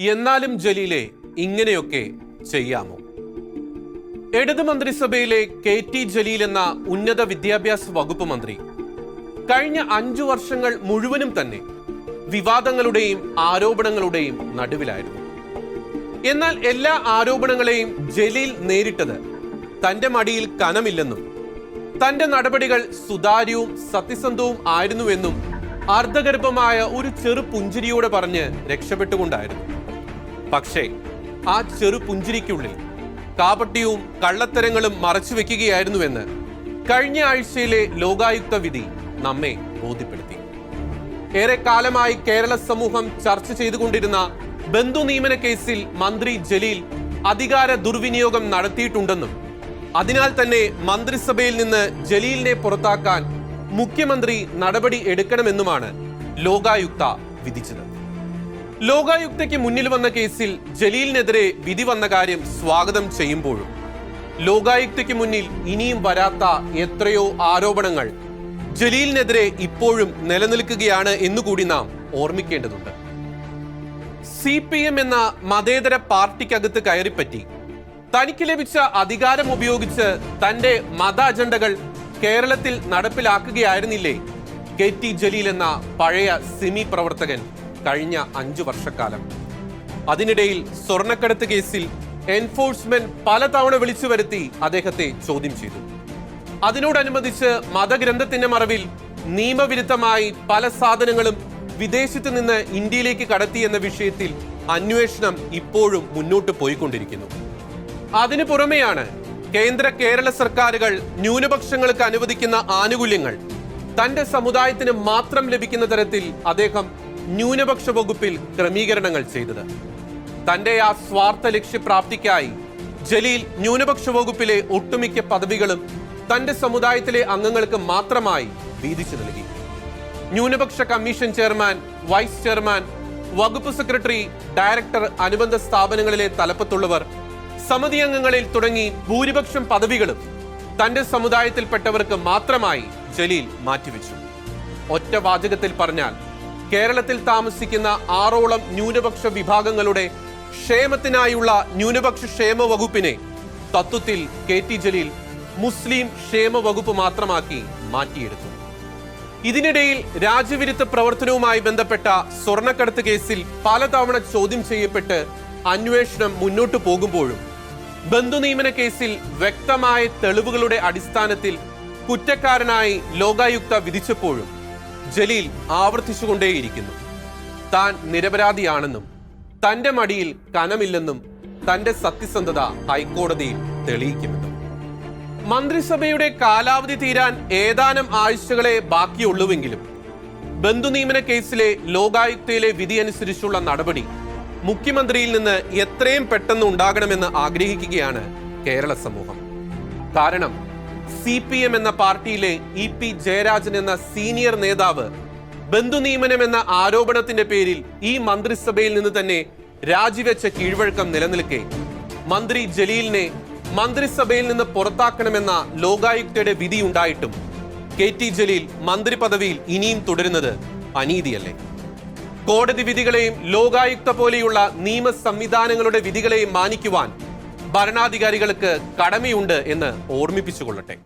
എന്നാലും ജലീലെ ഇങ്ങനെയൊക്കെ ചെയ്യാമോ? ഇടത് മന്ത്രിസഭയിലെ കെ ടി ജലീൽ എന്ന ഉന്നത വിദ്യാഭ്യാസ വകുപ്പ് മന്ത്രി കഴിഞ്ഞ അഞ്ചു വർഷങ്ങൾ മുഴുവനും തന്നെ വിവാദങ്ങളുടെയും ആരോപണങ്ങളുടെയും നടുവിലായിരുന്നു. എന്നാൽ എല്ലാ ആരോപണങ്ങളെയും ജലീൽ നേരിട്ടത് തന്റെ മടിയിൽ കനമില്ലെന്നും തന്റെ നടപടികൾ സുതാര്യവും സത്യസന്ധവും ആയിരുന്നുവെന്നും അർദ്ധഗർഭമായ ഒരു ചെറു പുഞ്ചിരിയോടെ പറഞ്ഞ് രക്ഷപ്പെട്ടുകൊണ്ടായിരുന്നു. പക്ഷേ ആ ചെറു പുഞ്ചിരിക്കുള്ളിൽ കാപട്യവും കള്ളത്തരങ്ങളും മറച്ചു വെക്കുകയായിരുന്നുവെന്ന് കഴിഞ്ഞ ആഴ്ചയിലെ ലോകായുക്ത വിധി നമ്മെ ബോധ്യപ്പെടുത്തി. ഏറെ കാലമായി കേരള സമൂഹം ചർച്ച ചെയ്തുകൊണ്ടിരുന്ന ബന്ധു നിയമന കേസിൽ മന്ത്രി ജലീൽ അധികാര ദുർവിനിയോഗം നടത്തിയിട്ടുണ്ടെന്നും അതിനാൽ തന്നെ മന്ത്രിസഭയിൽ നിന്ന് ജലീലിനെ പുറത്താക്കാൻ മുഖ്യമന്ത്രി നടപടി എടുക്കണമെന്നുമാണ് ലോകായുക്ത വിധിച്ചത്. ലോകായുക്തയ്ക്ക് മുന്നിൽ വന്ന കേസിൽ ജലീലിനെതിരെ വിധി വന്ന കാര്യം സ്വാഗതം ചെയ്യുമ്പോഴും ലോകായുക്തയ്ക്ക് മുന്നിൽ ഇനിയും വരാത്ത എത്രയോ ആരോപണങ്ങൾ ജലീലിനെതിരെ ഇപ്പോഴും നിലനിൽക്കുകയാണ് എന്നുകൂടി നാം ഓർമ്മിക്കേണ്ടതുണ്ട്. സി പി എം എന്ന മതേതര പാർട്ടിക്കകത്ത് കയറിപ്പറ്റി തനിക്ക് ലഭിച്ച അധികാരം ഉപയോഗിച്ച് തന്റെ മത അജണ്ടകൾ കേരളത്തിൽ നടപ്പിലാക്കുകയായിരുന്നില്ലേ കെ ടി ജലീൽ എന്ന പഴയ സിമി പ്രവർത്തകൻ? കഴിഞ്ഞ അഞ്ചു വർഷക്കാലം. അതിനിടയിൽ സ്വർണക്കടത്ത് കേസിൽ എൻഫോഴ്സ്മെന്റ് പലതവണ വിളിച്ചു വരുത്തി അദ്ദേഹത്തെ ചോദ്യം ചെയ്തു. അതിനോടനുബന്ധിച്ച് മതഗ്രന്ഥത്തിന്റെ മറവിൽ നിയമവിരുദ്ധമായി പല സാധനങ്ങളും വിദേശത്ത് നിന്ന് ഇന്ത്യയിലേക്ക് കടത്തി എന്ന വിഷയത്തിൽ അന്വേഷണം ഇപ്പോഴും മുന്നോട്ട് പോയിക്കൊണ്ടിരിക്കുന്നു. അതിനു പുറമെയാണ് കേന്ദ്ര കേരള സർക്കാരുകൾ ന്യൂനപക്ഷങ്ങൾക്ക് അനുവദിക്കുന്ന ആനുകൂല്യങ്ങൾ തന്റെ സമുദായത്തിന് മാത്രം ലഭിക്കുന്ന തരത്തിൽ അദ്ദേഹം ന്യൂനപക്ഷ വകുപ്പിൽ ക്രമീകരണങ്ങൾ ചെയ്തത്. തന്റെ ആ സ്വാർത്ഥ ലക്ഷ്യപ്രാപ്തിക്കായി ജലീൽ ന്യൂനപക്ഷ വകുപ്പിലെ ഒട്ടുമിക്ക പദവികളും തന്റെ സമുദായത്തിലെ അംഗങ്ങൾക്ക് മാത്രമായി വീതിച്ചു നൽകി. ന്യൂനപക്ഷ കമ്മീഷൻ ചെയർമാൻ വൈസ് ചെയർമാൻ വകുപ്പ് സെക്രട്ടറി ഡയറക്ടർ അനുബന്ധ സ്ഥാപനങ്ങളിലെ തലപ്പത്തുള്ളവർ സമിതി അംഗങ്ങളിൽ തുടങ്ങി ഭൂരിപക്ഷം പദവികളും തന്റെ സമുദായത്തിൽപ്പെട്ടവർക്ക് മാത്രമായി ജലീൽ മാറ്റിവെച്ചു. ഒറ്റ വാചകത്തിൽ പറഞ്ഞാൽ കേരളത്തിൽ താമസിക്കുന്ന ആറോളം ന്യൂനപക്ഷ വിഭാഗങ്ങളുടെ ക്ഷേമത്തിനായുള്ള ന്യൂനപക്ഷ ക്ഷേമ വകുപ്പിനെ തത്വത്തിൽ കെ ടി ജലീൽ മുസ്ലിം ക്ഷേമ വകുപ്പ് മാത്രമാക്കി മാറ്റിയെടുത്തു. ഇതിനിടയിൽ രാജ്യവിരുദ്ധ പ്രവർത്തനവുമായി ബന്ധപ്പെട്ട സ്വർണക്കടത്ത് കേസിൽ പലതവണ ചോദ്യം ചെയ്യപ്പെട്ട് അന്വേഷണം മുന്നോട്ടു പോകുമ്പോഴും ബന്ധുനിയമന കേസിൽ വ്യക്തമായ തെളിവുകളുടെ അടിസ്ഥാനത്തിൽ കുറ്റക്കാരനായി ലോകായുക്ത വിധിച്ചപ്പോഴും ജലീൽ ആവർത്തിച്ചുകൊണ്ടേയിരിക്കുന്നു. താൻ നിരപരാധിയാണെന്നും തന്റെ മടിയിൽ കനമില്ലെന്നും തന്റെ സത്യസന്ധത ഹൈക്കോടതിയിൽ തെളിയിക്കുമെന്നും. മന്ത്രിസഭയുടെ കാലാവധി തീരാൻ ഏതാനും ആഴ്ചകളെ ബാക്കിയുള്ളൂവെങ്കിലും ബന്ധുനിയമന കേസിലെ ലോകായുക്തയിലെ വിധി അനുസരിച്ചുള്ള നടപടി മുഖ്യമന്ത്രിയിൽ നിന്ന് എത്രയും പെട്ടെന്ന് ഉണ്ടാകണമെന്ന് ആഗ്രഹിക്കുകയാണ് കേരള സമൂഹം. കാരണം സി പി എം എന്ന പാർട്ടിയിലെ ഇ പി ജയരാജൻ എന്ന സീനിയർ നേതാവ് ബന്ധുനിയമനം എന്ന ആരോപണത്തിന്റെ പേരിൽ ഈ മന്ത്രിസഭയിൽ നിന്ന് തന്നെ രാജിവെച്ച കീഴ്വഴക്കം നിലനിൽക്കെ. മന്ത്രി ജലീലിനെ മന്ത്രിസഭയിൽ നിന്ന് പുറത്താക്കണമെന്ന ലോകായുക്തയുടെ വിധിയുണ്ടായിട്ടും കെ ടി ജലീൽ മന്ത്രി പദവിയിൽ ഇനിയും തുടരുന്നത് അനീതിയല്ലേ? കോടതി വിധികളെയും ലോകായുക്ത പോലെയുള്ള നിയമ സംവിധാനങ്ങളുടെ വിധികളെയും മാനിക്കുവാൻ ഭരണാധികാരികൾക്ക് കടമയുണ്ട് എന്ന് ഓർമ്മിപ്പിച്ചുകൊള്ളട്ടെ.